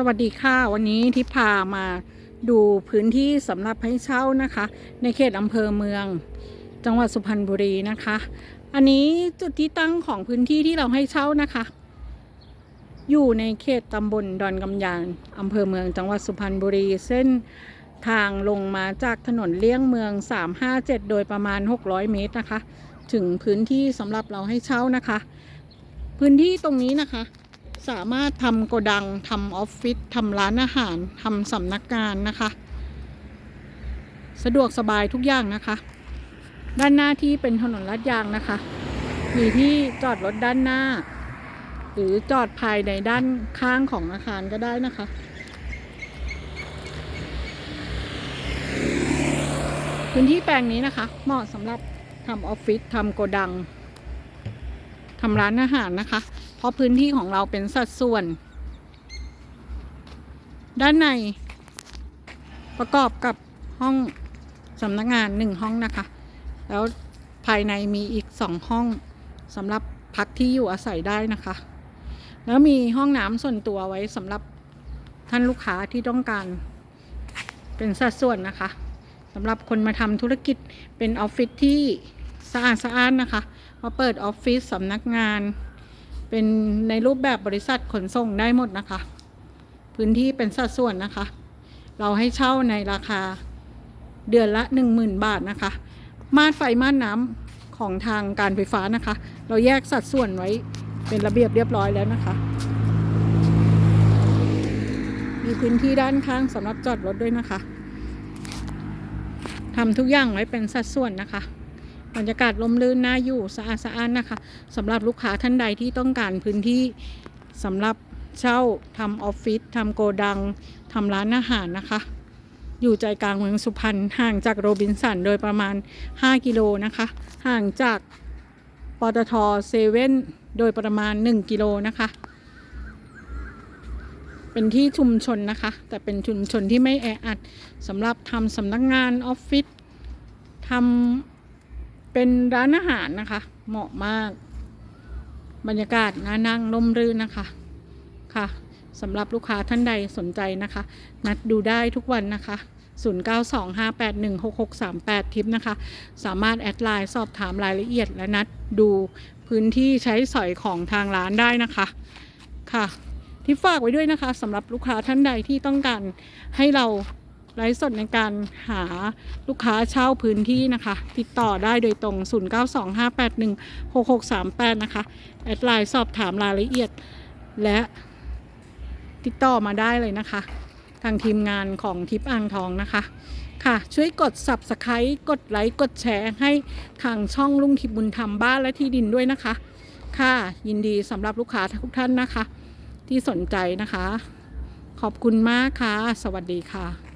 สวัสดีค่ะ วันนี้ทิพพามาดูพื้นที่สำหรับให้เช่านะคะ ในเขตอำเภอเมือง จังหวัดสุพรรณบุรีนะคะ อันนี้จุดที่ตั้งของพื้นที่ที่เราให้เช่านะคะ อยู่ในเขตตำบลดอนกำยานอำเภอเมืองจังหวัดสุพรรณบุรี เส้นทางลงมาจากถนนเลี่ยงเมือง 357 โดยประมาณ 600 เมตรนะคะ ถึงพื้นที่สำหรับเราให้เช่านะคะ พื้นที่ตรงนี้นะคะ สามารถทำโกดังทำออฟฟิศทำร้านอาหารทำสำนักงานนะคะ สะดวกสบายทุกอย่างนะคะ ด้านหน้าที่เป็นถนนลาดยางนะคะ มีที่จอดรถด้านหน้า หรือจอดภายในด้านข้างของอาคารก็ได้นะคะพื้นที่แปลงนี้นะคะ เหมาะสำหรับทำออฟฟิศทำโกดัง ทำร้านอาหารนะคะ เพราะพื้นที่ของเราเป็นสัดส่วน ด้านใน ประกอบกับห้องสำนักงานหนึ่งห้องนะคะ แล้วภายในมีอีกสองห้องสำหรับพักที่อยู่อาศัยได้นะคะ แล้วมีห้องน้ำส่วนตัวไว้สำหรับท่านลูกค้าที่ต้องการ เป็นสัดส่วนนะคะสำหรับคนมาทำธุรกิจเป็นออฟฟิศที่สะอาดสะอ้านนะคะ มาเปิดออฟฟิศสำนักงาน เป็นในรูปแบบบริษัทขนส่งได้หมดนะคะ พื้นที่เป็นสัดส่วนนะคะ เราให้เช่าในราคาเดือนละ 10,000 บาทนะคะมาดไฟม่านน้ำของทางการไฟฟ้านะคะ เราแยกสัดส่วนไว้เป็นระเบียบเรียบร้อยแล้วนะคะ มีพื้นที่ด้านข้างสำหรับจอดรถด้วยนะคะทำทุกอย่างไว้เป็นสัดส่วนนะคะ บรรยากาศลมลื่นน่าอยู่สะอาดสะอ้านนะคะสำหรับลูกค้าท่านใดที่ต้องการพื้นที่สำหรับเช่าทำออฟฟิศทำโกดังทำร้านอาหารนะคะ อยู่ใจกลางเมืองสุพรรณห่างจากโรบินสันโดยประมาณ 5 กิโลนะคะ ห่างจากปตทเซเว่นโดยประมาณ 1 กิโลนะคะ เป็นที่ชุมชนนะคะ แต่เป็นชุมชนที่ไม่แออัดสำหรับทำสำนักงานออฟฟิศทำ เป็นร้านอาหารนะคะ เหมาะมาก บรรยากาศน่านั่งร่มรื่นนะคะค่ะสำหรับลูกค้าท่านใดสนใจนะคะ นัดดูได้ทุกวันนะคะ 0925816638 ทิปนะคะ สามารถแอดไลน์สอบถามรายละเอียดและนัดดูพื้นที่ใช้สอยของทางร้านได้นะคะค่ะ ที่ฝากไว้ด้วยนะคะสำหรับลูกค้าท่านใดที่ต้องการให้เรา ไลฟ์สดในการหาลูกค้าเช่าพื้นที่นะคะ ติดต่อได้โดยตรง 0925816638 นะคะ แอดไลน์สอบถามรายละเอียด และติดต่อมาได้เลยนะคะ ทางทีมงานของทิปอ่างทองนะคะ ค่ะ ช่วยกด subscribe กดไลค์กดแชร์ให้ทางช่องลุงทิพย์บุญธรรมบ้านและที่ดินด้วยนะคะ ค่ะ ยินดีสำหรับลูกค้าทุกท่านนะคะ ที่สนใจนะคะขอบคุณมากค่ะ สวัสดีค่ะ